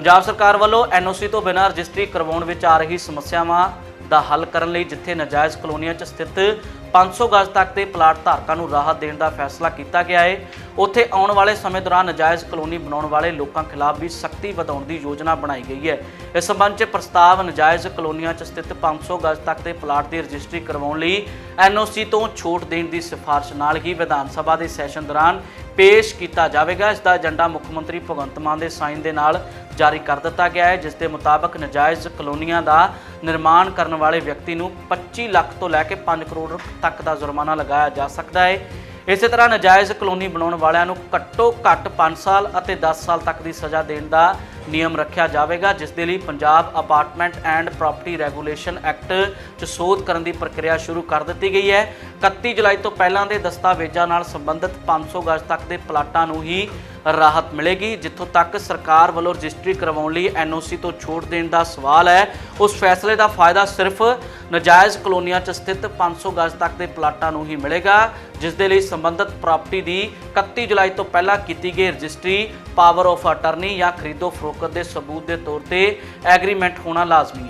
ਪੰਜਾਬ ਸਰਕਾਰ ਵੱਲੋਂ ਐਨਓਸੀ ਤੋਂ ਬਿਨਾਂ ਰਜਿਸਟਰੀ ਕਰਵਾਉਣ ਵਿੱਚ ਆ ਰਹੀ ਸਮੱਸਿਆਵਾਂ ਦਾ ਹੱਲ ਕਰਨ ਲਈ ਜਿੱਥੇ ਨਾਜਾਇਜ਼ ਕਲੋਨੀਆਂ 'ਚ ਸਥਿਤ 500 ਗਜ਼ ਤੱਕ ਦੇ ਪਲਾਟ ਧਾਰਕਾਂ ਨੂੰ ਰਾਹਤ ਦੇਣ ਦਾ ਫੈਸਲਾ ਕੀਤਾ ਗਿਆ ਹੈ ਉੱਥੇ ਆਉਣ ਵਾਲੇ ਸਮੇਂ ਦੌਰਾਨ ਨਾਜਾਇਜ਼ ਕਲੋਨੀ ਬਣਾਉਣ ਵਾਲੇ ਲੋਕਾਂ ਖਿਲਾਫ ਵੀ ਸਖਤੀ ਵਧਾਉਣ ਦੀ ਯੋਜਨਾ ਬਣਾਈ ਗਈ ਹੈ ਇਸ ਸੰਬੰਧ 'ਚ ਪ੍ਰਸਤਾਵ ਨਾਜਾਇਜ਼ ਕਲੋਨੀਆਂ 'ਚ ਸਥਿਤ 500 ਗਜ਼ ਤੱਕ ਦੇ ਪਲਾਟ ਦੀ ਰਜਿਸਟਰੀ ਕਰਵਾਉਣ ਲਈ ਐਨਓਸੀ ਤੋਂ ਛੋਟ ਦੇਣ ਦੀ ਸਿਫਾਰਿਸ਼ ਨਾਲ ਹੀ ਵਿਧਾਨ ਸਭਾ ਦੇ ਸੈਸ਼ਨ ਦੌਰਾਨ ਪੇਸ਼ ਕੀਤਾ ਜਾਵੇਗਾ। ਇਸ ਦਾ ਏਜੰਡਾ ਮੁੱਖ ਮੰਤਰੀ ਭਗਵੰਤ ਮਾਨ ਦੇ ਸਾਈਨ ਦੇ ਨਾਲ ਜਾਰੀ ਕਰ ਦਿੱਤਾ ਗਿਆ ਹੈ, ਜਿਸ ਦੇ ਮੁਤਾਬਕ ਨਜਾਇਜ਼ ਕਲੋਨੀਆਂ ਦਾ ਨਿਰਮਾਣ ਕਰਨ ਵਾਲੇ ਵਿਅਕਤੀ ਨੂੰ 25 ਲੱਖ ਤੋਂ ਲੈ ਕੇ 5 ਕਰੋੜ ਤੱਕ ਦਾ ਜੁਰਮਾਨਾ ਲਗਾਇਆ ਜਾ ਸਕਦਾ ਹੈ। ਇਸੇ ਤਰ੍ਹਾਂ ਨਜਾਇਜ਼ ਕਲੋਨੀ ਬਣਾਉਣ ਵਾਲਿਆਂ ਨੂੰ ਘੱਟੋ ਘੱਟ 5 ਸਾਲ ਅਤੇ 10 ਸਾਲ ਤੱਕ ਦੀ ਸਜ਼ਾ ਦੇਣ ਦਾ ਨਿਯਮ ਰੱਖਿਆ ਜਾਵੇਗਾ, ਜਿਸ ਦੇ ਲਈ Punjab apartment and property regulation act 'ਚ ਸੋਧ ਕਰਨ ਦੀ ਪ੍ਰਕਿਰਿਆ ਸ਼ੁਰੂ ਕਰ ਦਿੱਤੀ ਗਈ ਹੈ। 31 ਜੁਲਾਈ ਤੋਂ ਪਹਿਲਾਂ ਦੇ ਦਸਤਾਵੇਜ਼ਾਂ ਨਾਲ ਸੰਬੰਧਿਤ 500 ਗਜ਼ ਤੱਕ ਦੇ ਪਲਾਟਾਂ ਨੂੰ ਹੀ ਰਾਹਤ ਮਿਲੇਗੀ, ਜਿੱਥੋਂ ਤੱਕ ਸਰਕਾਰ ਵੱਲੋਂ ਰਜਿਸਟਰੀ ਕਰਵਾਉਣ ਲਈ ਐਨਓਸੀ ਤੋਂ ਛੋਟ ਦੇਣ ਦਾ ਸਵਾਲ ਹੈ। ਉਸ ਫੈਸਲੇ ਦਾ ਫਾਇਦਾ ਸਿਰਫ ਨਜਾਇਜ਼ ਕਲੋਨੀਆਂ 'ਚ ਸਥਿਤ 500 ਗਜ਼ ਤੱਕ ਦੇ ਪਲਾਟਾਂ ਨੂੰ ਹੀ ਮਿਲੇਗਾ। ਜਿਸ ਦੇ ਲਈ ਸੰਬੰਧਿਤ ਪ੍ਰਾਪਰਟੀ ਦੀ 31 ਜੁਲਾਈ ਤੋਂ ਪਹਿਲਾਂ ਕੀਤੀ ਗਈ ਰਜਿਸਟਰੀ ਪਾਵਰ ਆਫ ਅਟਰਨੀ ਜਾਂ ਖਰੀਦੋ ਫਰੋਖਤ ਦੇ ਸਬੂਤ ਦੇ ਤੌਰ ਤੇ ਐਗਰੀਮੈਂਟ ਹੋਣਾ ਲਾਜ਼ਮੀ ਹੈ।